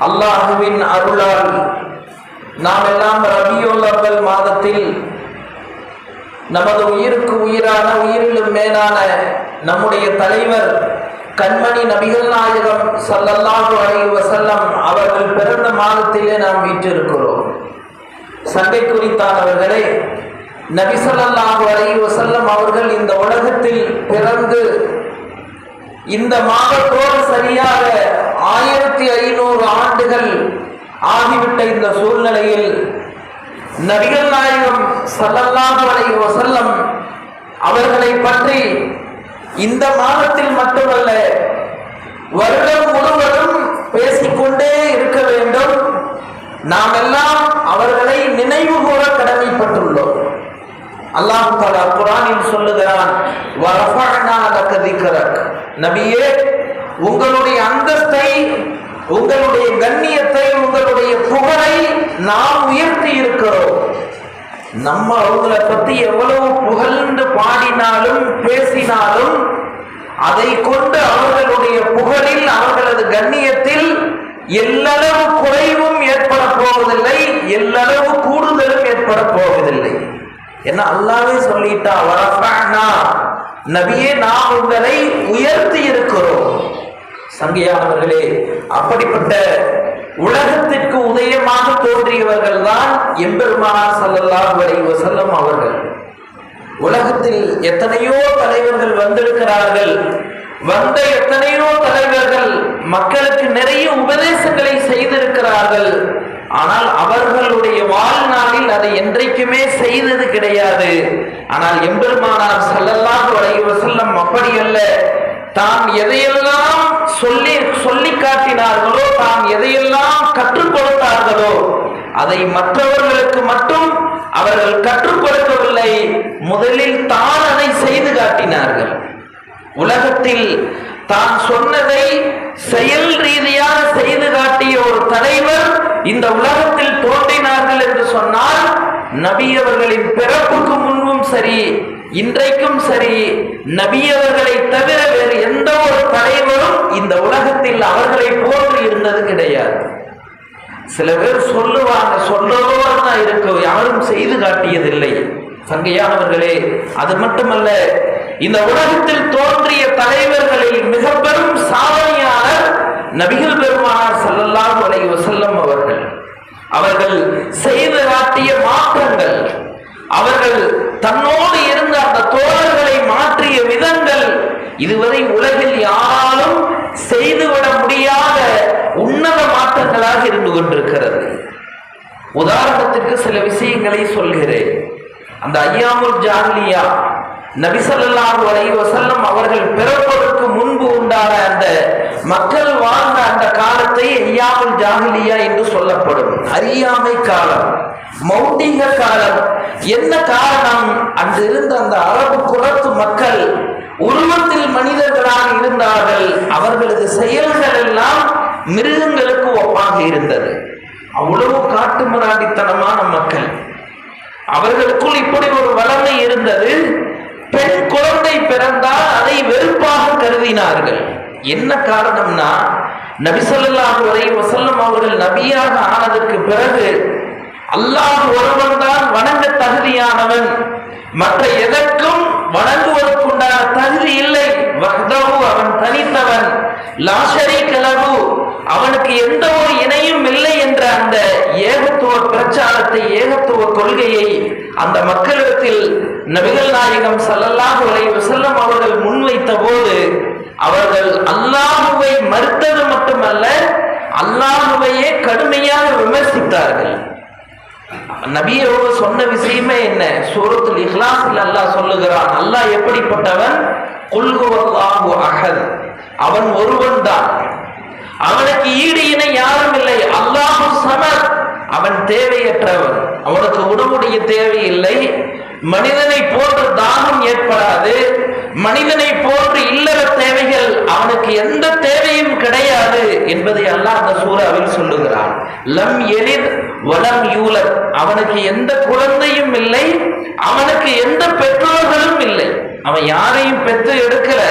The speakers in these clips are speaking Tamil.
அல்லாஹுவின் அருளால் நாம் எல்லாம் ரபியுள்ளவர்கள் மாதத்தில் நமது உயிருக்கு உயிரான உயிரிலும் மேலான நம்முடைய தலைவர் கண்மணி நபிகள் நாயகம் சல்லல்லாஹு அலி வசல்லம் அவர்கள் பிறந்த மாதத்திலே நாம் வீற்றிருக்கிறோம். சண்டை குறித்தானவர்களே நபி ஸல்லல்லாஹு அலைஹி வஸல்லம் அவர்கள் இந்த உலகத்தில் பிறந்து இந்த மாதத்தோடு சரியாக ஆயிரத்தி ஐநூறு ஆண்டுகள் ஆகிவிட்ட இந்த சூழ்நிலையில் நபிகள் நாயகம் ஸல்லல்லாஹு அலைஹி வசல்லம் அவர்களை பற்றி இந்த மாதத்தில் மட்டுமல்ல வருடம் முழுவதும் பேசிக்கொண்டே இருக்க வேண்டும். நாம் எல்லாம் அவர்களை நினைவு கூற கடமைப்பட்டுள்ளோம். அல்லாஹ் தாலா குரானில் சொல்லுகிறான் "வரஃபஅனா லக நபியே உங்களுடைய அந்தஸ்தை உங்களுடைய கண்ணியத்தை உங்களுடைய புகழை நாம் உயர்த்தி இருக்கிறோம். நம்ம அவங்களை பத்தி எவ்வளவு புகழ்ந்து பாடினாலும் பேசினாலும் அதை கொண்டு அவர்களுடைய புகழில் அவர்களது கண்ணியத்தில் எல்லளவு குறைவும் ஏற்பட போவதில்லை எல்லளவு கூடுதலும் ஏற்பட போவதில்லை. என்ன அல்லாவே சொல்லிட்டா வரஃபஅனா நபியே நாம் உங்களை உயர்த்தி இருக்கிறோம். சங்கையானவர்களே அப்படிப்பட்ட உலகத்திற்கு உதயமாக தோன்றியவர்கள் தான் எம்பெருமானார் ஸல்லல்லாஹு அலைஹி செல்லும் அவர்கள். உலகத்தில் எத்தனையோ தலைவர்கள் வந்திருக்கிறார்கள். வந்த எத்தனையோ தலைவர்கள் மக்களுக்கு நிறைய உபதேசங்களை செய்திருக்கிறார்கள். ஆனால் அவர்களுடைய வாழ்நாளில் அதை என்றைக்குமே செய்தது கிடையாது. ஆனால் எம்பெருமானார் ஸல்லல்லாஹு அலைஹி வஸல்லம் அப்படி அல்ல தாம் எதையெல்லாம் சொல்லி சொல்லி காட்டினார்களோ தாம் எதையெல்லாம் கற்றுக் கொடுத்தார்களோ அதை மற்றவர்களுக்கு மட்டும் அவர்கள் கற்றுக் கொடுக்கவில்லை. முதலில் தான் அதை செய்து காட்டினார்கள். உலகத்தில் தான் சொன்னதை செயல் ரீதியாக செய்து காட்டிய ஒரு தலைவர் இந்த உலகத்தில் தோன்றினார்கள் என்று சொன்னால் நபியவர்களின் பிறப்புக்கு முன்பும் சரி இன்றைக்கும் சரி நபியவர்களை தவிர வேறு எந்த ஒரு தலைவரும் இந்த உலகத்தில் அவர்களை போன்று இருந்தது கிடையாது. சில பேர் சொல்லுவாங்க சொல்லதோடு தான் இருக்கு யாரும் செய்து காட்டியதில்லை. சங்கையானவர்களே அது மட்டுமல்ல இந்த உலகத்தில் தோன்றிய தலைவர்களில் மிக பெரும் சாதனையாளர் நபிகள் பெருமானார் செல்லல்லாம் அலைஹி வஸல்லம் அவர்கள். அவர்கள் செய்து காட்டிய மாற்றங்கள் அவர்கள் தன்னோடு இருந்த அந்த தோழர்களை மாற்றிய விதங்கள் இதுவரை உலகில் யாராலும் செய்துவிட முடியாத உன்னத மாற்றங்களாக இருந்து கொண்டிருக்கிறது. உதாரணத்திற்கு சில விஷயங்களை சொல்கிறேன். அந்த ஐயாமுல் ஜாஹ்லியா நபிசல்லாஹு அலி வசல்லம் அவர்கள் பிறப்பதற்கு முன்பு உண்டான அந்த மக்கள் வாழ்ந்த அந்த காலத்தை ஐயாமுல் ஜாகிலியா என்று சொல்லப்படும். அறியாமை காலம் மௌட்டிக காலம். என்ன காரணம்? அன்று இருந்த அந்த அரபு குலத்து மக்கள் உருவத்தில் மனிதர்களாக இருந்தார்கள். அவர்களது செயல்கள் எல்லாம் மிருகங்களுக்கு ஒப்பாக இருந்தது. அவ்வளவு காட்டுமிராண்டித்தனமான மக்கள். அவர்களுக்குள் இப்படி ஒரு வளமை இருந்தது. பெண் குழந்தை பிறந்தால் அதை வெறுப்பாக கருதினார்கள். என்ன காரணம்னா நபிசல்லாஹு வரை வசல்லம் அவர்கள் நபியாக ஆனதற்கு பிறகு அல்லாஹ் ஒருவன் தான் வணங்க தகுதியானவன். மற்ற எதற்கும் வணங்குவதற்குண்டான தகுதி இல்லை. வஹ்தஹு அவன் தனித்தவன். லாஷரி கலகு அவனுக்கு எந்த ஒரு இணையும் இல்லை என்ற அந்த ஏக பிரச்சாரத்தை ஏகத்துவ கொள்கையை அந்த மக்களிடத்தில் நபிகள் நாயகம் ஸல்லல்லாஹு அலைஹி அவர்கள் முன்வைத்த போது அவர்கள் அல்லாஹுவை மறுத்தது மட்டுமல்ல அல்லாஹுவையே கடுமையாக விமர்சித்தார்கள். நபியோடு சொன்ன விஷயமே என்ன? சூரத்தில் இஹ்லாஸில் அல்லாஹ் சொல்லுகிறான் அல்லாஹ் எப்படிப்பட்டவன்? குல்குவல்லாஹு அகல் அவன் ஒருவன் தான். அவனுக்கு ஈடு இணை யாரும் இல்லை. அல்லாஹு சமர் அவன் தேவையற்றவன். அவனுக்கு உடம்புடைய தேவை இல்லை மனிதனை போன்று தாகம் ஏற்படாது. மனிதனை போன்று இல்லற தேவைகள் அவனுக்கு எந்த தேவையும் கிடையாது என்பதை அல்லாஹ் அந்த சூறாவில் சொல்லுகிறான். லம் எலித் வலம் யூலர் அவனுக்கு எந்த குழந்தையும் இல்லை. அவனுக்கு அவன் யாரையும் பெற்று எடுக்கல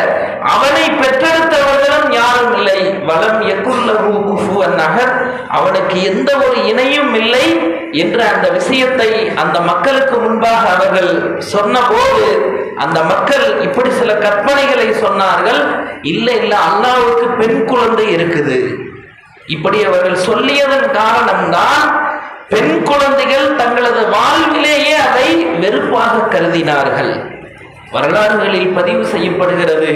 அவனை பெற்றெடுத்தவர்களும் யாரும் இல்லை. வளம் எக்குல்லஹு நகர். அவனுக்கு எந்த ஒரு இணையும் இல்லை என்ற அந்த விஷயத்தை அந்த மக்களுக்கு முன்பாக அவர்கள் சொன்னபோது அந்த மக்கள் இப்படி சில கற்பனைகளை சொன்னார்கள். இல்லை இல்லை அல்லாவுக்கு பெண் குழந்தை இருக்குது. இப்படி அவர்கள் சொல்லியதன் காரணம்தான் பெண் குழந்தைகள் தங்களது வாழ்விலேயே அதை வெறுப்பாக கருதினார்கள். வரலாறுகளில் பதிவு செய்யப்படுகிறது.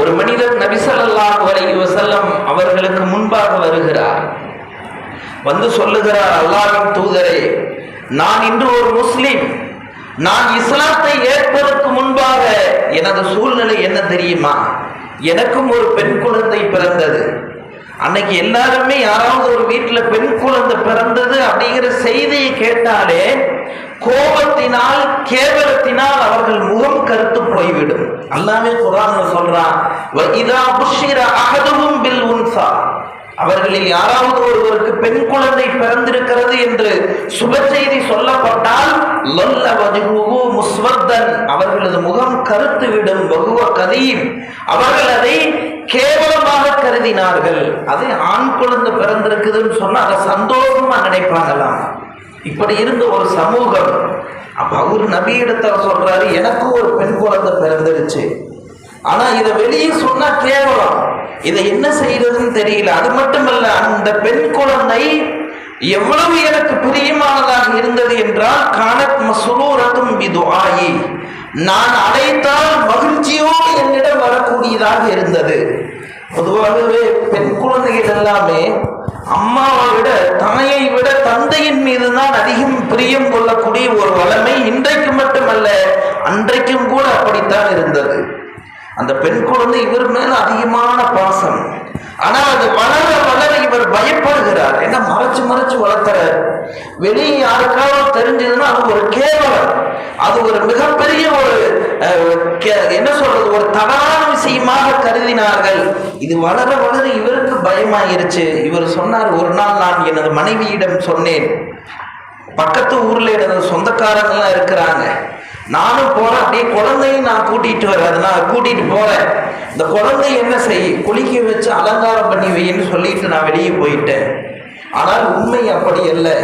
ஒரு மனிதர் நபிசல்லாஹ் அலைஹி வசல்லம் அவர்களுக்கு முன்பாக வருகிறார். வந்து சொல்லுகிறார் அல்லாஹ்வின் தூதரே நான் இன்று ஒரு முஸ்லிம். நான் இஸ்லாத்தை ஏற்பதற்கு முன்பாக எனது சூழ்நிலை என்ன தெரியுமா? எனக்கும் ஒரு பெண் குழந்தை பிறந்தது. அன்னைக்கு எல்லாருமே யாராவது ஒரு வீட்டில் பெண் குழந்தை பிறந்தது அப்படிங்கிற செய்தியை கேட்டாலே கோபத்தினால் கேவலத்தினால் அவர்கள் முகம் கருத்து போய்விடும். அல்லாமே குரான் சொல்றான் "வ இதா பில் உன்சா. அவர்களில் யாராவது ஒருவருக்கு பெண் குழந்தை பிறந்திருக்கிறது என்று சுப செய்தி சொல்லப்பட்டால் லொல்ல அவர்களது முகம் கருத்து விடும் வகுவ கதீம். அவர்கள் அதை கேவலமாக கருதினார்கள். அது ஆண் குழந்தை பிறந்திருக்குதுன்னு சொன்னா அதை சந்தோஷமா நினைப்பாங்களாம். இப்படி இருந்த ஒரு சமூகம். அப்ப அவர் நபியிடத்தில் சொல்றாரு எனக்கும் ஒரு பெண் குழந்தை பிறந்துருச்சு. ஆனா இதை வெளியே சொன்னா கேவலம். இதை என்ன செய்யறதுன்னு தெரியல. அது மட்டுமல்ல அந்த பெண் குழந்தை எவ்வளவு எனக்கு பிரியமானதாக இருந்தது என்றால் காணத் மசுரூரத்தும் இது ஆயி நான் அடைத்தால் மகிழ்ச்சியோடு என்னிடம் வரக்கூடியதாக இருந்தது. பொதுவாகவே பெண் குழந்தைகள் எல்லாமே அம்மாவை விட தாயை விட தந்தையின் மீது தான் அதிகம் பிரியம் கொள்ளக்கூடிய ஒரு வளமை இன்றைக்கு மட்டுமல்ல அன்றைக்கும் கூட அப்படித்தான் இருந்தது. அந்த பெண் குழந்தை இவர் மேல அதிகமான பாசம். ஆனா அது வளர வளர இவர் பயப்படுகிறார். ஏன்னா மறைச்சு மறைச்சு வளர்த்துறார் வெளியே யாருக்காவது தெரிஞ்சதுன்னா அது ஒரு கேவலம். அது ஒரு மிகப்பெரிய ஒரு கே- என்ன சொல்றது ஒரு தவறான விஷயமாக கருதினார்கள். இது வளர வளர இவருக்கு பயமாயிருச்சு. இவர் சொன்னார் ஒரு நாள் நான் எனது மனைவியிடம் சொன்னேன். பக்கத்து ஊர்ல எனது சொந்தக்காரங்கள்லாம் இருக்கிறாங்க. நானும் போறேன். அப்படியே குழந்தையும் நான் கூட்டிட்டு வரேன். நான் கூட்டிட்டு போறேன். இந்த குழந்தை என்ன செய்? குளிக்க வச்சு அலங்காரம் பண்ணி வைன்னு சொல்லிட்டு நான் வெளியே போயிட்டேன். ஆனால் உண்மை அப்படி இல்லை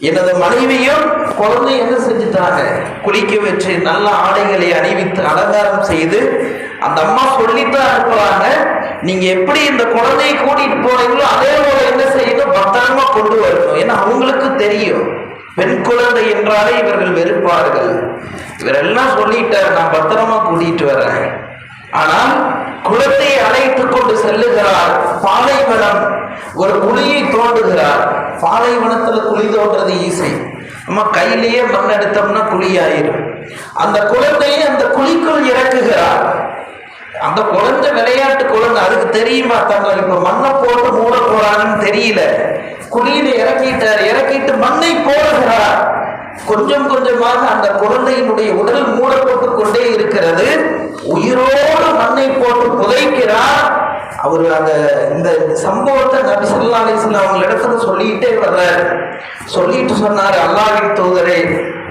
எனது மனைவியும் குழந்தை என்ன செஞ்சுட்டாங்க? குளிக்க வச்சு நல்ல ஆடைகளை அணிவித்து அலங்காரம் செய்து அந்த அம்மா சொல்லித்தான் அனுப்புறாங்க நீங்க எப்படி இந்த குழந்தையை கூட்டிட்டு போறீங்களோ அதே போல என்ன செய்யணும் பத்திரமா கொண்டு வரணும். ஏன்னா அவங்களுக்கு தெரியும். பெண் குழந்தை என்றாலே இவர்கள் வெறுப்பார்கள். இவரெல்லாம் சொல்லிட்டார் நான் பத்திரமா கூட்டிட்டு வரேன். ஆனால் குளத்தை அழைத்துக் கொண்டு செல்லுகிறார் பாலைவனம். ஒரு குழியை தோண்டுகிறார். பாலைவனத்துல குழி தோன்றது ஈஸி நம்ம கையிலேயே மண் எடுத்தோம்னா குழியாயிரும். அந்த குழந்தையை அந்த குழிக்குள் இறக்குகிறார். அந்த குழந்தை விளையாட்டு குழந்தை அதுக்கு தெரியுமா தங்க இப்ப மண்ணை போட்டு மூட போறாங்கன்னு தெரியல. குழியில இறக்கிட்டார். இறக்கிட்டு மண்ணை போடுகிறார். கொஞ்சம் கொஞ்சமாக அந்த குழந்தையினுடைய உடல் மூடப்பட்டு கொண்டே இருக்கிறது. உயிரோடு மண்ணை போட்டு புதைக்கிறார். அவர் அந்த இந்த சம்பவத்தை நபி சொல்லா அலைஹி வஸல்லம் அவங்க இடத்துல சொல்லிட்டே வர்றார். சொல்லிட்டு சொன்னார் அல்லாவின் தூதரே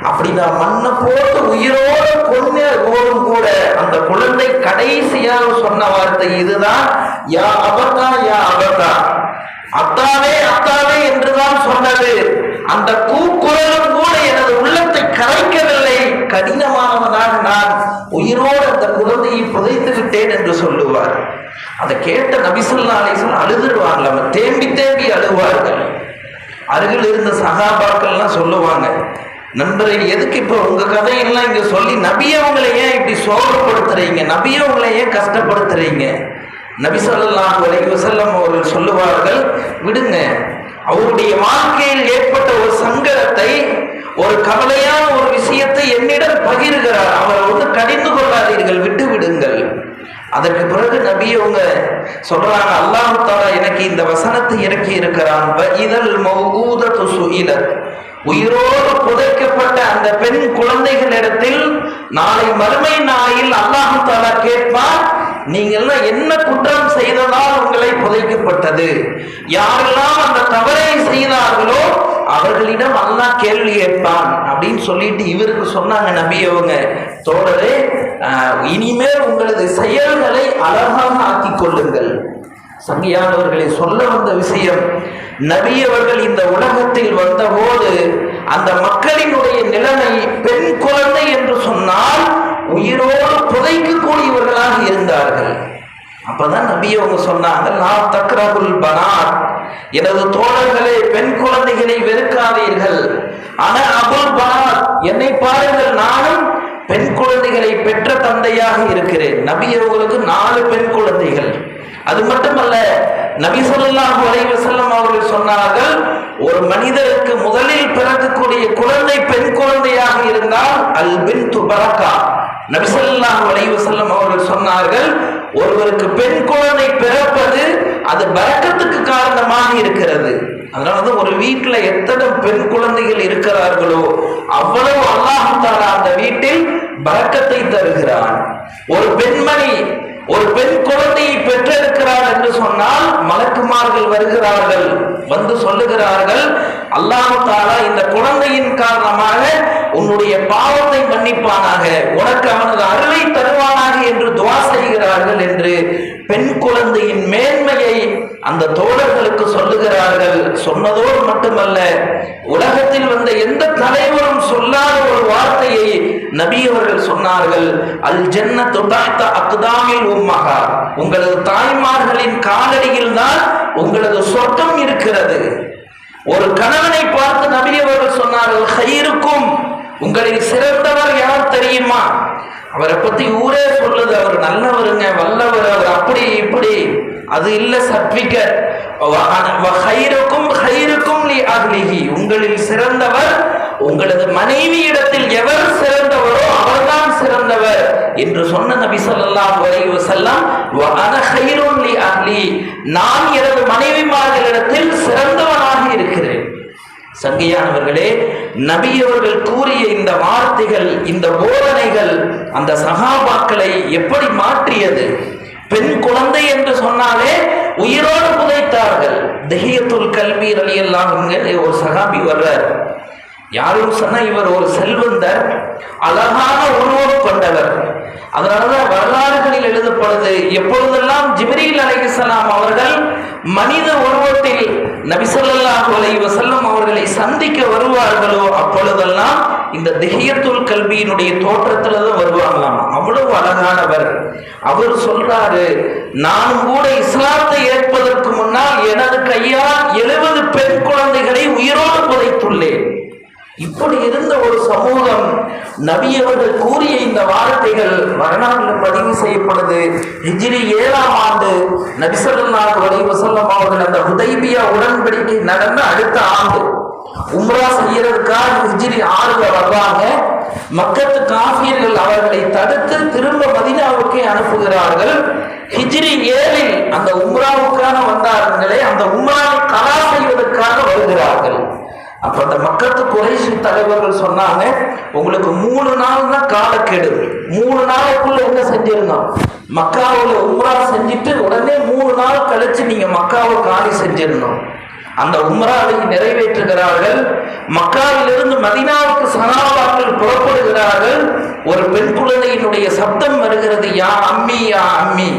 அப்படி நான் மண்ணை போட்டு உயிரோடு கொண்டு போதும் கூட அந்த குழந்தை கடைசியாக சொன்ன வார்த்தை இதுதான். யா அபத்தா யா அபத்தா. அத்தாவே அத்தாவே என்றுதான் சொன்னது. அந்த கூக்குரலும் கூட எனது உள்ளத்தை கரைக்கவில்லை. கடினமானவனாக நான் உயிரோடு அந்த குழந்தையை புதைத்து விட்டேன் என்று சொல்லுவார். அதை கேட்ட நபிசுல்லா அலிஸ்லாம் அழுதுருவாங்க தேம்பி தேம்பி அழுவார்கள். அருகில் இருந்த சகாபாக்கள்லாம் சொல்லுவாங்க நண்பரை எதுக்கு இப்போ உங்க கதையெல்லாம் இங்க சொல்லி நபியவங்களை ஏன் இப்படி சோகப்படுத்துறீங்க நபியவங்களை ஏன் கஷ்டப்படுத்துறீங்க? நபிசல்லாஹ் ஸல்லல்லாஹு அலைஹி அவர்கள் சொல்லுவார்கள் விடுங்க அவருடைய வாழ்க்கையில் ஏற்பட்ட ஒரு சங்கடத்தை ஒரு கவலையான ஒரு விஷயத்தை என்னிடம் பகிர்கிறார். அவரை வந்து கடிந்து கொள்ளாதீர்கள் விட்டு விடுங்கள். அதற்கு பிறகு நபி அவங்க சொல்றாங்க அல்லாஹு தாலா எனக்கு இந்த வசனத்தை இறக்கி இருக்கிறான். "வ இதழ் மௌஊதத்து சுஇலத்." உயிரோடு புதைக்கப்பட்ட அந்த பெண் குழந்தைகளிடத்தில் நாளை மறுமை நாளில் அல்லாஹு தாலா கேட்பான் நீங்கள்லாம் என்ன குற்றம் செய்ததால் உங்களை புதைக்கப்பட்டது? யாரெல்லாம் அந்த தவறை செய்தார்களோ அவர்களிடம் அல்லா கேள்வி கேட்பான் அப்படின்னு சொல்லிட்டு இவருக்கு சொன்னாங்க நபியவங்க தோழரே இனிமேல் உங்களது செயல்களை அழகாக ஆக்கி கொள்ளுங்கள். சங்கியானவர்களை சொல்ல வந்த விஷயம் நபியவர்கள் இந்த உலகத்தில் வந்தபோது அந்த மக்களினுடைய நிலைமை பெண் குழந்தை என்று சொன்னால் உயிரோடு புதைக்கக்கூடியவர்களாக இருந்தார்கள். அப்பதான் நபி அவங்க சொன்னாங்க நான் தக்ரகுல் பனாத். எனது தோழர்களே பெண் குழந்தைகளை வெறுக்காதீர்கள். ஆனா அபுல் பனார் என்னை பாருங்கள் நானும் பெண் குழந்தைகளை பெற்ற தந்தையாக இருக்கிறேன். நபி அவர்களுக்கு நாலு பெண் குழந்தைகள். அது மட்டுமல்ல நபி ஸல்லல்லாஹு அலைஹி வஸல்லம் அவர்கள் சொன்னார்கள் ஒரு மனிதருக்கு முதலில் பிறக்கக்கூடிய குழந்தை பெண் குழந்தையாக இருந்தால் அல் பின் துபரக்கா நபி ஸல்லல்லாஹு அலைஹி அவர்கள் சொன்னார்கள் ஒருவருக்கு பெண் குழந்தை பிறப்பது அது பழக்கத்துக்கு காரணமாக இருக்கிறது. அதனாலதான் ஒரு வீட்டுல எத்தனை பெண் குழந்தைகள் இருக்கிறார்களோ அவ்வளவு அல்லாஹ் தாலா அந்த வீட்டில் பழக்கத்தை தருகிறான். ஒரு பெண்மணி ஒரு பெண் குழந்தையை பெற்றிருக்கிறார் என்று சொன்னால் மலக்குமார்கள் வருகிறார்கள். வந்து சொல்லுகிறார்கள் அல்லாஹ் தாலா இந்த குழந்தையின் காரணமாக உன்னுடைய பாவத்தை மன்னிப்பானாக. உனக்கு அவனது அருளை தருவானாக என்று துவா செய்கிறார்கள் என்று பெண் குழந்தையின் மேன்மையை அந்த தோழர்களுக்கு சொல்லுகிறார்கள். சொன்னதோடு மட்டுமல்ல உலகத்தில் வந்த எந்த தலைவரும் சொல்லாத ஒரு வார்த்தையை நபி அவர்கள் சொன்னார்கள். அல் ஜென்ன துபாத்த அக்தாமில் உம்மகா உங்களது தாய்மார்களின் காலடியில் தான் உங்களது சொர்க்கம் இருக்கிறது. ஒரு கணவனை பார்த்து நபி அவர்கள் சொன்னார்கள் ஹைருக்கும். உங்களில் சிறந்தவர் யார் தெரியுமா? அவரை பத்தி ஊரே சொல்லுது. அவர் நல்லவருங்க வல்லவர். அவர் அப்படி இப்படி. அது இல்ல சர்டிபிகேட். ஹைருக்கும் ஹைருக்கும் லி உங்களில் சிறந்தவர் உங்களது மனைவியிடத்தில் எவர் சிறந்தவரோ அவர்தான் சிறந்தவர் என்று சொன்ன நபி சொல்லாம் அலைஹி வஸல்லம் வ அன லி அஹ்லி. நான் எனது மனைவிமார்களிடத்தில் சிறந்தவனாக இருக்கிறேன். சங்கையானவர்களே நபியவர்கள் கூறிய இந்த வார்த்தைகள் இந்த போதனைகள் அந்த சகாபாக்களை எப்படி மாற்றியது? பெண் குழந்தை என்று சொன்னாலே உயிரோடு புதைத்தார்கள். தெஹியத்துல் கல்வி அலி எல்லாம் ஒரு சகாபி வர்றார். யாரும் சொன்ன இவர் ஒரு செல்வந்தர் அழகான உருவம் கொண்டவர். அதனாலதான் வரலாறுகளில் எழுதப்படுது எப்பொழுதெல்லாம் ஜிப்ரீல் அலைகிசலாம் அவர்கள் மனித உருவத்தில் நபிசல்லாஹு அலைஹி செல்லும் அவர்களை சந்திக்க வருவார்களோ அப்பொழுதெல்லாம் இந்த திஹியத்துல் கல்வியினுடைய தோற்றத்துல தான் வருவாங்களாம். அவ்வளவு அழகானவர். அவர் சொல்றாரு நானும் கூட இஸ்லாத்தை ஏற்பதற்கு முன்னால் எனது கையால் எழுபது பெண் குழந்தைகளை உயிரோடு புதைத்துள்ளேன். இப்படி இருந்த ஒரு சமூகம் நபியவர்கள் கூறிய இந்த வார்த்தைகள் வரலாற்றில் பதிவு செய்யப்படுது. ஹிஜ்ரி ஏழாம் ஆண்டு நபிசல்லாஹு அலைஹி வஸல்லம் அவர்கள் அந்த உதய்பியா உடன்படிக்கை நடந்த அடுத்த ஆண்டு. உம்ரா செய்யறதுக்காக ஹிஜ்ரி ஆறுல வர்றாங்க மக்கத்து காஃபியர்கள் அவர்களை தடுத்து திரும்ப மதினாவுக்கே அனுப்புகிறார்கள். ஹிஜ்ரி ஏழில் அந்த உம்ராவுக்கான வந்தார்களே அந்த உம்ராவை கலா செய்வதற்காக வருகிறார்கள். அப்ப அந்த மக்கத்து குறைசி தலைவர்கள் சொன்னாங்க உங்களுக்கு மூணு நாள் தான் காலக்கெடு. மூணு நாளைக்குள்ள என்ன செஞ்சிருந்தோம் மக்காவில் உம்ரா செஞ்சுட்டு உடனே மூணு நாள் கழிச்சு நீங்க மக்காவை காலி செஞ்சிருந்தோம் அந்த உம்ராவை நிறைவேற்றுகிறார்கள். மக்காவிலிருந்து மதினாவுக்கு சனாபாக்கள் புறப்படுகிறார்கள். ஒரு பெண் குழந்தையினுடைய சப்தம் வருகிறது யா அம்மி யா அம்மி.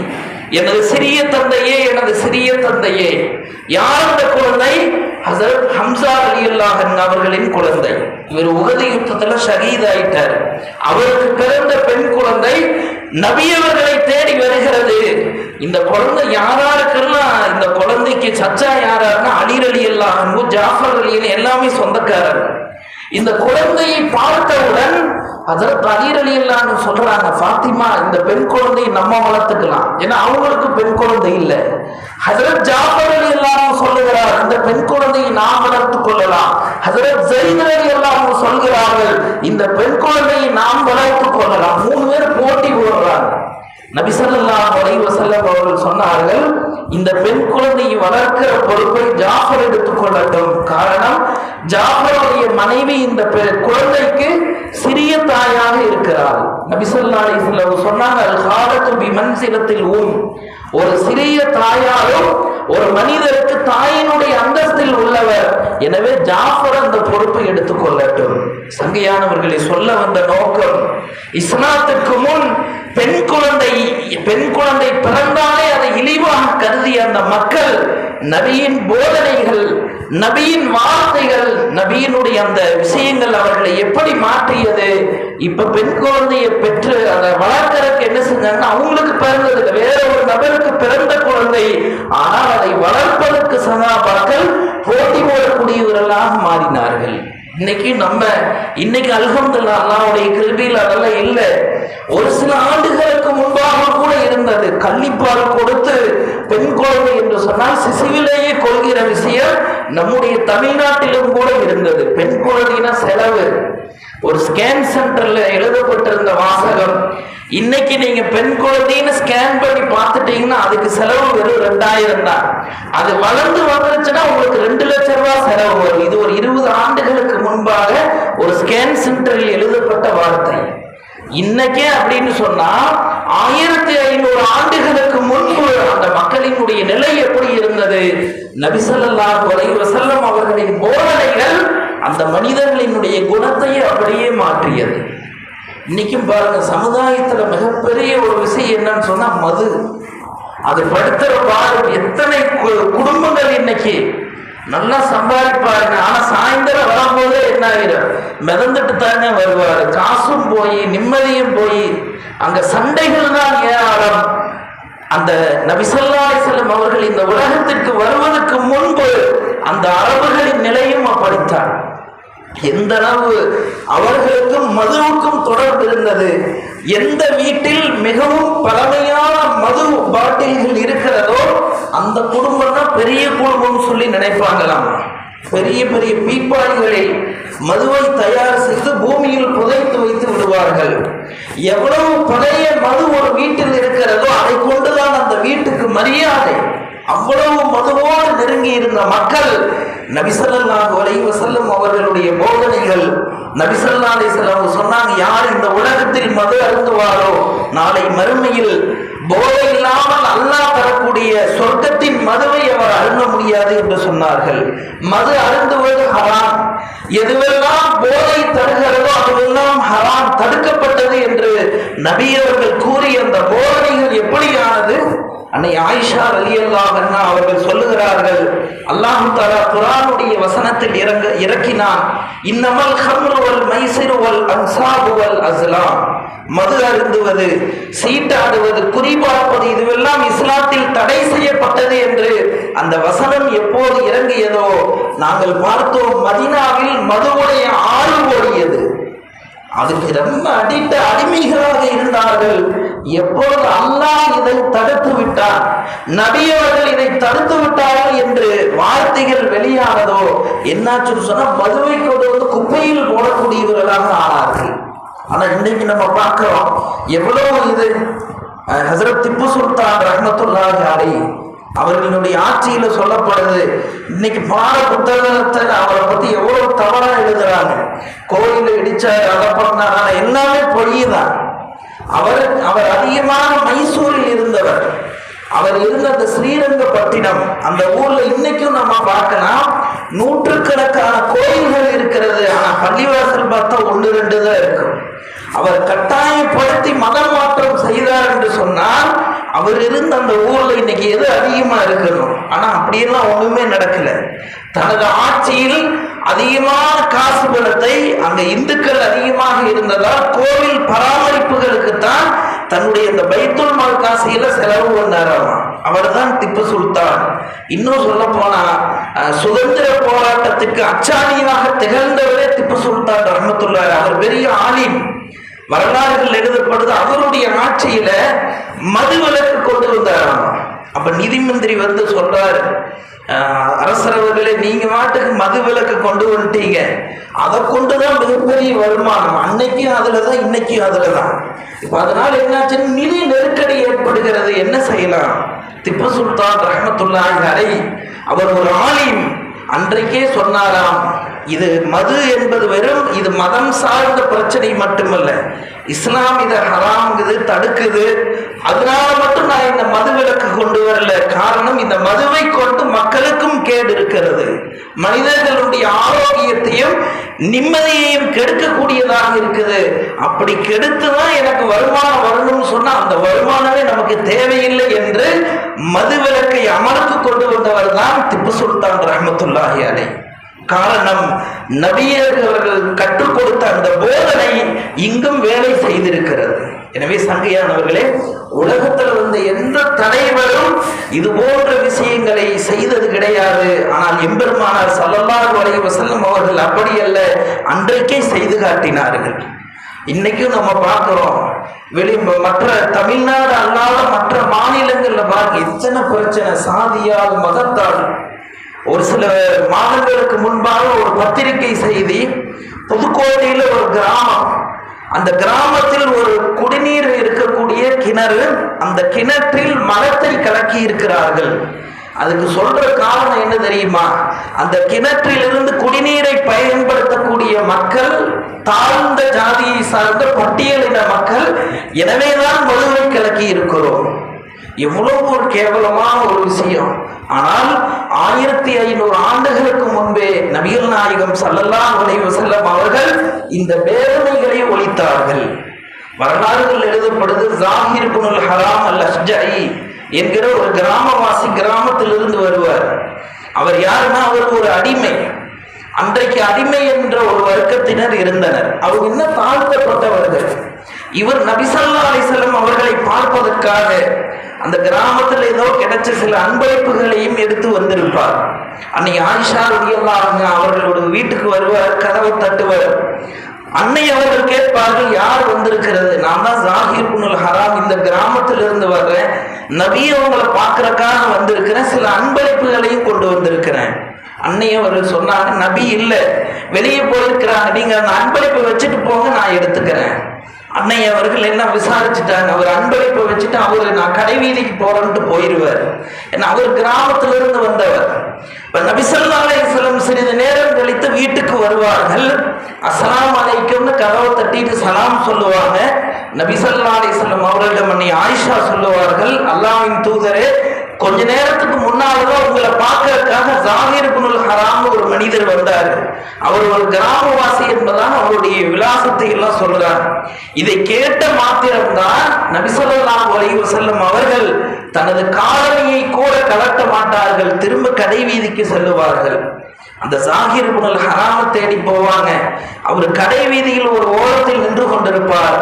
எனது சிறிய தந்தையே எனது சிறிய தந்தையே. யார் அந்த குழந்தை? ஹசரத் ஹம்சா அல்லாஹன் அவர்களின் குழந்தை. இவர் உகதி யுத்தத்துல ஷஹீத் ஆயிட்டார். அவருக்கு பிறந்த பெண் குழந்தை நபியவர்களை தேடி வருகிறது. இந்த குழந்தை யாராருக்கெல்லாம் இந்த குழந்தைக்கு சச்சா யாராருன்னா அலீர் அலி அல்லாஹன் ஜாஃபர் அலின்னு எல்லாமே சொந்தக்காரர். இந்த குழந்தையை பார்த்தவுடன் அதற்கு அலீர் அலி அல்லான்னு சொல்றாங்க ஃபாத்திமா இந்த பெண் குழந்தையை நம்ம வளர்த்துக்கலாம். ஏன்னா அவங்களுக்கு பெண் குழந்தை இல்லை. ஹசரத் ஜாஃபர் அலி எல்லாரும் சொல்லுகிறார் இந்த பெண் குழந்தையை நாம் வளர்த்துக் கொள்ளலாம். ஹசரத் ஜெயித் அலி அல்லாஹ் சொல்கிறார்கள் இந்த பெண் குழந்தையை நாம் வளர்த்துக் கொள்ளலாம். மூணு பேர் போட்டி போடுறாங்க. நபி ஸல்லல்லாஹு அலைஹி அவர்கள் சொன்னார்கள் இந்த பெண் குழந்தையை வளர்க்கிற பொறுப்பை ஜாஃபர் எடுத்துக்கொள்ளட்டும் காரணம் ஜாஃபருடைய மனைவி இந்த குழந்தைக்கு சிறிய தாயாக இருக்கிறார் நபிசல்லா ஸல்லல்லாஹு சொன்னாங்க அல் ஹாலத்து பி ஒரு சிறிய தாயாரும் ஒரு மனிதருக்கு தாயினுடைய அந்தஸ்தில் உள்ளவர். எனவே ஜாஃபர் அந்த பொறுப்பை எடுத்துக்கொள்ளட்டும் சங்கையானவர்களை சொல்ல வந்த நோக்கம் இஸ்லாத்துக்கு முன் பெண் குழந்தை பெண் குழந்தை பிறந்தாலே அதை இழிவாக கருதிய அந்த மக்கள் நபியின் போதனைகள் நபியின் வார்த்தைகள் நபியினுடைய அந்த விஷயங்கள் அவர்களை எப்படி மாற்றியது இப்ப பெண் குழந்தையை பெற்று அதை வளர்க்கறதுக்கு என்ன செஞ்சாங்கன்னா அவங்களுக்கு பிறந்தது இல்லை. வேற ஒரு நபருக்கு பிறந்த குழந்தை ஆனால் அதை வளர்ப்பதற்கு சகாபாக்கள் போட்டி போடக்கூடியவர்களாக மாறினார்கள் இன்னைக்கு நம்ம இன்னைக்கு அல்ஹம்துல்லா அல்லாவுடைய கிருபையில் அதெல்லாம் இல்லை. ஒரு சில ஆண்டுகளுக்கு முன்பாக கூட இருந்தது. கள்ளிப்பால் கொடுத்து பெண் குழந்தை என்று சொன்னால் சிசுவிலேயே கொள்கிற விஷயம் நம்முடைய தமிழ்நாட்டிலும் கூட இருந்தது. பெண் குழந்தைனா செலவு. ஒரு ஸ்கேன் சென்டர்ல எழுதப்பட்டிருந்த வாசகம். இன்னைக்கு நீங்க பெண் குழந்தைன்னு ஸ்கேன் பண்ணி பார்த்துட்டீங்கன்னா அதுக்கு செலவு வெறும் ரெண்டாயிரம் தான். அது வளர்ந்து வந்துருச்சுன்னா உங்களுக்கு ரெண்டு லட்சம் ரூபாய் செலவு வரும். இது ஒரு இருபது ஆண்டுகளுக்கு முன்பாக ஒரு ஸ்கேன் சென்டரில் எழுதப்பட்ட வார்த்தை. இன்னைக்கே அப்படின்னு சொன்னா ஆயிரத்தி ஐநூறு ஆண்டுகளுக்கு முன்பு அந்த மக்களினுடைய நிலை எப்படி இருந்தது? நபிசல்லாஹு அலைஹி அவர்களின் போதனைகள் அந்த மனிதர்களினுடைய குணத்தையே அப்படியே மாற்றியது. இன்னைக்கும் பாருங்க சமுதாயத்துல மிகப்பெரிய ஒரு விஷயம் என்னன்னு சொன்னா மது. அது படுத்துற பாடு எத்தனை கு- குடும்பங்கள் இன்னைக்கு நல்லா சம்பாதிப்பாருங்க ஆனா சாயந்தரம் வரும்போதே என்ன ஆகிடும் மிதந்துட்டு தானே வருவாரு. காசும் போய் நிம்மதியும் போய் அங்க சண்டைகள் தான் ஏராளம். அந்த நபிசல்லாய் செல்லம் அவர்கள் இந்த உலகத்திற்கு வருவதற்கு முன்பு அந்த அரபுகளின் நிலையும் அப்படித்தான். எந்த அளவு அவர்களுக்கும் மதுவுக்கும் தொடர்பு இருந்தது எந்த வீட்டில் மிகவும் பழமையான மது பாட்டில்கள் இருக்கிறதோ அந்த குடும்பம் தான் பெரிய குடும்பம் சொல்லி நினைப்பாங்களாம். பெரிய பெரிய பீப்பாய்களில் மதுவை தயார் செய்து பூமியில் புதைத்து வைத்து விடுவார்கள். எவ்வளவு பழைய மது ஒரு வீட்டில் இருக்கிறதோ அதை கொண்டுதான் அந்த வீட்டுக்கு மரியாதை. அவ்வளவு மதுவோடு நெருங்கி இருந்த மக்கள் நபிசல்லாஹு வலைவ செல்லும் அவர்களுடைய போதனைகள். நபிசல்லா அலைஹி சொன்னாங்க யார் இந்த உலகத்தில் மது அருந்துவாரோ நாளை மறுமையில் போதை இல்லாமல் அல்லாஹ் தரக்கூடிய சொர்க்கத்தின் மதுவை அவர் அருந்த முடியாது என்று சொன்னார்கள். மது அருந்துவது ஹராம். எதுவெல்லாம் போதை தருகிறதோ அதுவெல்லாம் ஹராம் தடுக்கப்பட்டது என்று நபியவர்கள் கூறிய அந்த போதனைகள் எப்படியானது? அன்னை ஆயிஷா அலி அன்ஹா அவர்கள் சொல்லுகிறார்கள் அல்லாஹ் தாலா குரானுடைய வசனத்தில் இறங்க இறக்கினான். இன்னமல் ஹம்ருவல் மைசிறுவல் அன்சாபுவல் வல் அன்சாபு வல் அஸ்லாம். மது அருந்துவது சீட்டாடுவது குறிபார்ப்பது இதுவெல்லாம் இஸ்லாத்தில் தடை செய்யப்பட்டது என்று அந்த வசனம் எப்போது இறங்கியதோ நாங்கள் பார்த்தோம் மதினாவில் மதுவுடைய ஆறு ஓடியது. அதுக்கு ரொம்ப அடித்த அடிமைகளாக இருந்தார்கள். எப்போது அல்லாஹ் இதை தடுத்து விட்டார் நபியவர்கள் இதை தடுத்து விட்டார்கள் என்று வார்த்தைகள் வெளியானதோ என்னாச்சுன்னு சொன்னா மதுவை கொண்டு வந்து குப்பையில் போடக்கூடியவர்களாக ஆனார்கள். ஆனா இன்னைக்கு நம்ம பார்க்கிறோம் எவ்வளவு இது ஹசரத் திப்பு சுல்தான் ரஹ்மத்துல்லாஹி அலி அவர்களுடைய ஆட்சியில சொல்லப்படுது. இன்னைக்கு பாட புத்தகத்தை அவரை பத்தி எவ்வளவு தவறா எழுதுறாங்க. கோயில இடிச்சாரு அதை பண்ணாரு. ஆனா எல்லாமே பொய் தான் அவர் அவர் அதிகமாக மைசூரில் இருந்தவர். அவர் இருந்த அந்த ஸ்ரீரங்கப்பட்டினம் அந்த ஊர்ல இன்னைக்கும் நம்ம பார்க்கலாம். நூற்றுக்கணக்கான கோயில்கள் இருக்கிறது. ஆனா பள்ளிவாசல் பார்த்தா ஒன்று ரெண்டு தான் இருக்கும். அவர் கட்டாயப்படுத்தி மதம் மாற்றம் செய்தார் என்று சொன்னால் அவர் இருந்த அந்த ஊர்ல இன்னைக்கு எது அதிகமா இருக்கணும்? ஆனா அப்படியெல்லாம் ஒண்ணுமே நடக்கல. தனது ஆட்சியில் அதிகமான காசு பணத்தை அங்க இந்துக்கள் அதிகமாக இருந்ததால் கோவில் பராமரிப்புகளுக்குத்தான் தன்னுடைய இந்த பைத்துல் மால் காசியில செலவு பண்ணாராம். அவர்தான் திப்பு சுல்தான். இன்னும் சொல்ல போனா அஹ், சுதந்திர போராட்டத்திற்கு அச்சாணியாக திகழ்ந்தவரே திப்பு சுல்தான் ரஹமத்துல்லாஹி அவர் பெரிய ஆலிம். வரலாறுகள் எழுதப்படுது அவருடைய ஆட்சியில மது விலக்கு கொண்டு வந்தாராம். அப்ப நிதி மந்திரி வந்து சொல்றாரு அரசரவர்களே நீங்க மாட்டுக்கு மது விலக்கு கொண்டு வந்துட்டீங்க. அதை கொண்டுதான் மிகப்பெரிய வருமானம். அன்னைக்கும் அதுலதான் இன்னைக்கும் அதுலதான். இப்ப அதனால என்னாச்சுன்னு நிதி நெருக்கடி ஏற்படுகிறது. என்ன செய்யலாம்? திப்பு சுல்தான் ரஹமத்துல்லாஹி அலைஹி அவர் ஒரு ஆலிம் அன்றைக்கே சொன்னாராம் இது மது என்பது வெறும் மதம் சார்ந்த பிரச்சனை மட்டுமல்ல இஸ்லாம் இதை ஹராங்குது தடுக்குது. அதனால மட்டும் நான் இந்த மது விலக்கு கொண்டு வரல. காரணம் இந்த மதுவை கொண்டு மக்களுக்கும் கேடு இருக்கிறது. மனிதர்களுடைய ஆரோக்கியத்தையும் நிம்மதியையும் கெடுக்கக்கூடியதாக இருக்குது. அப்படி கெடுத்துதான் எனக்கு வருமானம் வரணும்னு சொன்னா அந்த வருமானமே நமக்கு தேவையில்லை என்று மது விலக்கை அமலுக்கு கொண்டு வந்தவர் தான் திப்பு சுல்தான் ரஹமத்துல்லாஹி அலை காரணம் நபியர்கள் கற்றுக் கொடுத்த அந்த போதனை இங்கும் வேலை செய்திருக்கிறது. எனவே சங்கையானவர்களே உலகத்தில் வந்த எந்த தலைவரும் இது போன்ற விஷயங்களை செய்தது கிடையாது. ஆனால் எம்பெருமானார் சல்லல்லாஹு அலைஹி வசல்லம் அவர்கள் அப்படி அல்ல அன்றைக்கே செய்து காட்டினார்கள். இன்னைக்கும் நம்ம பார்க்கிறோம் வெளி மற்ற தமிழ்நாடு அல்லாத மற்ற மாநிலங்களில் பார்க்க எத்தனை பிரச்சனை சாதியால் மதத்தால். ஒரு சில மாதங்களுக்கு முன்பாக ஒரு பத்திரிகை செய்தி புதுக்கோட்டையில் ஒரு கிராமம். அந்த கிராமத்தில் ஒரு குடிநீர் இருக்கக்கூடிய கிணறு அந்த கிணற்றில் மரத்தை கலக்கி இருக்கிறார்கள். அதுக்கு சொல்ற காரணம் என்ன தெரியுமா? அந்த கிணற்றிலிருந்து குடிநீரை பயன்படுத்தக்கூடிய மக்கள் தாழ்ந்த ஜாதியை சார்ந்த பட்டியலின மக்கள் எனவேதான் மதுவை கலக்கி இருக்கிறோம். எவ்வளவு ஒரு கேவலமான ஒரு விஷயம். ஆனால் ஆயிரத்தி ஐநூறு ஆண்டுகளுக்கு முன்பே நபிகள் நாயகம் சல்லல்லா அலைஹி செல்லம் அவர்கள் இந்த வேதனைகளை ஒழித்தார்கள். வரலாறுகள் எழுதப்படுது ஜாகிர் புனுல் ஹராம் அல் அஷ்ஜாயி என்கிற ஒரு கிராமவாசி கிராமத்திலிருந்து வருவார். அவர் யாருன்னா அவர் ஒரு அடிமை. அன்றைக்கு அடிமை என்ற ஒரு வர்க்கத்தினர் இருந்தனர். அவங்க இன்னும் தாழ்த்தப்பட்டவர்கள். இவர் நபிசல்லா அலிசல்லம் அவர்களை பார்ப்பதற்காக அந்த கிராமத்தில் ஏதோ கிடைச்ச சில அன்பளிப்புகளையும் எடுத்து வந்திருப்பார். அன்னை ஆயிஷா ரலியல்லாஹு அவர்களோட வீட்டுக்கு வருவார் கதவை தட்டுவார். அன்னை அவர்கள் கேட்பார்கள் யார் வந்திருக்கிறது? நான் தான் ஜாகிர் புனுல் ஹராம் இந்த கிராமத்திலிருந்து வர்றேன். நபி அவங்களை பார்க்கறக்காக வந்திருக்கிறேன். சில அன்பளிப்புகளையும் கொண்டு வந்திருக்கிறேன். அன்னை அவர்கள் சொன்னாங்க நபி இல்லை வெளியே போயிருக்கிறாங்க. நீங்க அந்த அன்பளிப்பை வச்சுட்டு போங்க நான் எடுத்துக்கிறேன். அன்னை அவர்கள் என்ன விசாரிச்சுட்டாங்க? அவர் அன்பளிப்பை வச்சுட்டு அவரு நான் கடை வீதிக்கு போறேன்ட்டு போயிடுவார் ஏன்னா அவர் கிராமத்திலிருந்து வந்தவர். இப்போ நபிசல்லா சிறிது நேரம் கழித்து வீட்டுக்கு வருவார்கள். அஸ்ஸலாமு அலைக்கும்னு கதவை தட்டிட்டு சலாம் சொல்லுவாங்க. நபிசல்லா அலிஸ்லம் அவர்களிடம் அன்னை ஆயிஷா சொல்லுவார்கள் அல்லாவின் தூதரே கொஞ்ச நேரத்துக்கு முன்னாலதான் உங்களை பார்க்கறதுக்காக ஜாகிர் புனுல் ஹராம் ஒரு மனிதர் வந்தார். அவர் ஒரு கிராமவாசி என்பதால் அவருடைய விலாசத்தை எல்லாம் சொல்றார். இதை கேட்ட மாத்திரம்தான் நபிசல்லாஹு அலைஹி வஸல்லம் அவர்கள் தனது காலனியை கூட கலட்ட மாட்டார்கள். திரும்ப கடை வீதிக்கு செல்லுவார்கள். அந்த ஜாகிர் புனல் ஹராம தேடி போவாங்க. அவர் கடை வீதியில் ஒரு ஓரத்தில் நின்று கொண்டிருப்பார்.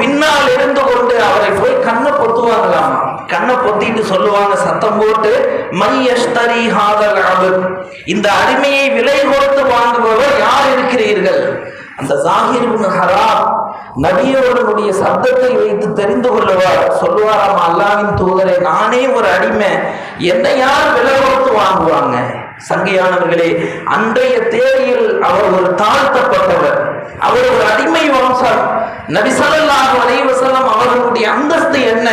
பின்னால் இருந்து கொண்டு அவரை போய் கண்ணை பொத்துவாங்களாம். கண்ணை பொத்திட்டு சொல்லுவாங்க சத்தம் போட்டு மையஸ்தரி ஹாதல் இந்த அடிமையை விலை கொடுத்து வாங்குபவர் யார் இருக்கிறீர்கள்? அந்த ஜாகிர் புனல் ஹராம் நபியவர்களுடைய சப்தத்தை வைத்து தெரிந்து கொள்ளுவார். சொல்லுவாராம் அல்லாவின் தூதரை நானே ஒரு அடிமை. என்னை யார் விலை கொடுத்து வாங்குவாங்க? சங்கையானவர்களே அன்றைய தேதியில் அவர் ஒரு தாழ்த்தப்பட்டவர் அவர் ஒரு அடிமை வம்சம். நபி ஸல்லல்லாஹு அவர்களுடைய அந்தஸ்து என்ன?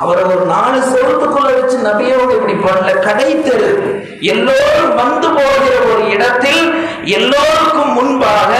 அவரை ஒரு நாலு செவத்துக்குள்ள வச்சு நபியோடு இப்படி பண்ணல கடை தெரு எல்லோரும் வந்து போகிற ஒரு இடத்தில் எல்லோருக்கும் முன்பாக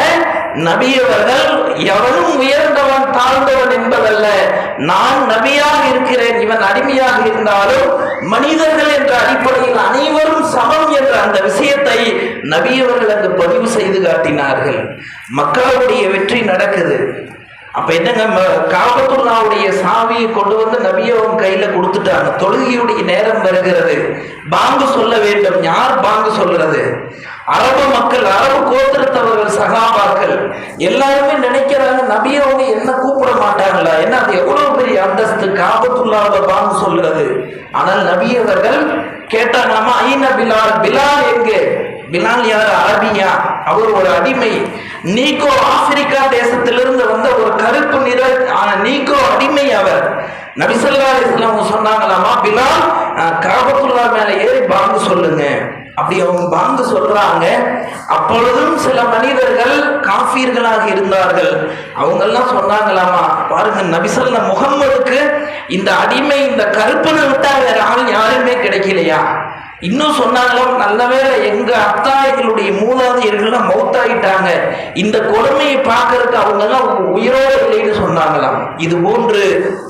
நபியவர்கள் எவனும் உயர்ந்தவன் தாழ்ந்தவன் என்பதல்ல. நான் நபியாக இருக்கிறேன் இவன் அடிமையாக இருந்தாலும் மனிதர்கள் என்ற அடிப்படையில் அனைவரும் சமம் என்ற அந்த விஷயத்தை நபியவர்கள் அங்கு பதிவு செய்து காட்டினார்கள். மக்களுடைய வெற்றி நடக்குது. அப்ப என்னங்க ம- காபத்துல்லாவுடைய சாவியை கொண்டு வந்து நபியவன் கையில கொடுத்துட்டாங்க. தொழுகையுடைய நேரம் வருகிறது. பாங்கு சொல்ல வேண்டும். யார் பாங்கு சொல்றது? அரபு மக்கள் அரபு கோத்திரத்தவர்கள் சகாபாக்கள் எல்லாருமே நினைக்கிறாங்க நபியவங்க என்ன கூப்பிட மாட்டாங்களா? என்ன அது எவ்வளவு பெரிய அந்தஸ்து? காபத்துல்லாவை சொல்றது ஆனால் நபியவர்கள் கேட்டாங்களாமா ஐநா பிலால் பிலால் எங்கே? பிலால் யார்? அரபியா? அவர் ஒரு அடிமை. நீக்கோ ஆப்பிரிக்கா தேசத்திலிருந்து வந்த ஒரு கருப்பு நிற நீக்கோ அடிமை அவர். நபிசல்லா இஸ்லாம் சொன்னாங்களாமா பிலால் அஹ், காபத்துல்லா மேல ஏறி பாங்கு சொல்லுங்க. அப்படி அவங்க பாங்கு சொல்றாங்க. அப்பொழுதும் சில மனிதர்கள் காஃபீர்களாக இருந்தார்கள். அவங்க எல்லாம் சொன்னாங்களாமா பாருங்க நபிசல்ல முகம்மதுக்கு இந்த அடிமை இந்த கருப்பனை விட்டா வேற ஆள் யாருமே கிடைக்கலையா? இன்னும் சொன்னாலும் நல்லவேளை எங்க எங்க அத்தாய்களுடைய மூதாதையர்கள்லாம் மௌத்தாயிட்டாங்க. இந்த கொடுமையை பார்க்கறதுக்கு அவங்க எல்லாம் உயிரோடு இல்லைன்னு சொன்னாங்களாம். இது போன்று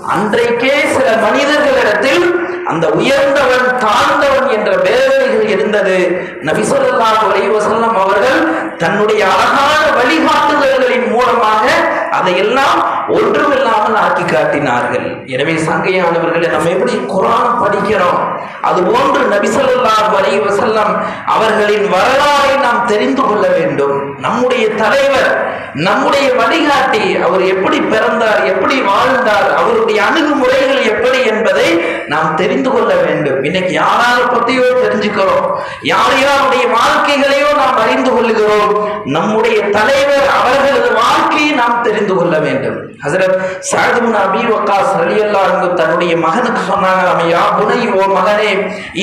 அன்றைக்கே சில மனிதர்களிடத்தில் அந்த உயர்ந்தவன் தாழ்ந்தவன் என்ற வேதனைகள் இருந்தது நபிசல்லாஹு அலைஹி அவர்கள் தன்னுடைய அழகான வழிகாட்டுதல்களின் மூலமாக அதையெல்லாம் ஒன்றுமில்லாமல் ஆக்கி காட்டினார்கள். எனவே சங்கையானவர்களை நம்ம எப்படி குரான் படிக்கிறோம்? அது போன்று வரை வசல்லம் அவர்களின் வரலாறை நாம் தெரிந்து கொள்ள வேண்டும். நம்முடைய தலைவர் நம்முடைய வழிகாட்டி அவர் எப்படி பிறந்தார் எப்படி வாழ்ந்தார் அவருடைய அணுகுமுறைகள் எப்படி என்பதை நாம் தெரிந்து கொள்ள வேண்டும். இன்னைக்கு யாராரை பற்றியோ தெரிஞ்சுக்கிறோம். யார் யாருடைய வாழ்க்கைகளையோ நாம் அறிந்து கொள்கிறோம் நம்முடைய தலைவர் அவர்களது வாழ்க்கையை நாம் தெரிந்து கொள்ள வேண்டும். ஹசரத் சாதுமுன் அபி வக்காஸ் ரலியல்லாஹு தன்னுடைய மகனுக்கு சொன்னாங்க அமையா புனை ஓ மகனே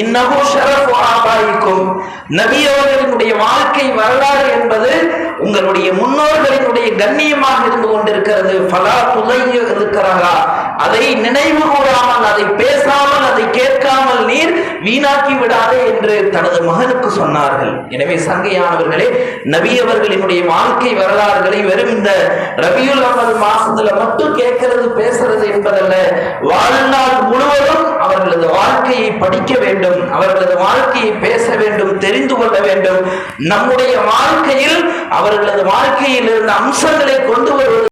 இன்னமும் ஷரப் ஆபாய்க்கும். நபி அவர்களினுடைய வாழ்க்கை வரலாறு என்பது உங்களுடைய முன்னோர்களினுடைய கண்ணியமாக இருந்து கொண்டிருக்கிறது. பலா துளைய இருக்கிறாரா அதை நினைவு கூறாமல் அதை பேசாமல் அதை கேட்காமல் நீர் வீணாக்கி விடாதே என்று தனது மகனுக்கு சொன்னார்கள். எனவே சங்கையானவர்களே நபி அவர்களினுடைய வாழ்க்கை வரலாறுகளை வெறும் இந்த ரபியுல் அமல் அதுல மட்டும் கேட்கிறது பேசுறது என்பதல்ல. வாழ்நாள் முழுவதும் அவர்களது வாழ்க்கையை படிக்க வேண்டும் அவர்களது வாழ்க்கையை பேச வேண்டும் தெரிந்து கொள்ள வேண்டும். நம்முடைய வாழ்க்கையில் அவர்களது வாழ்க்கையில் இருந்த அம்சங்களை கொண்டு வருவது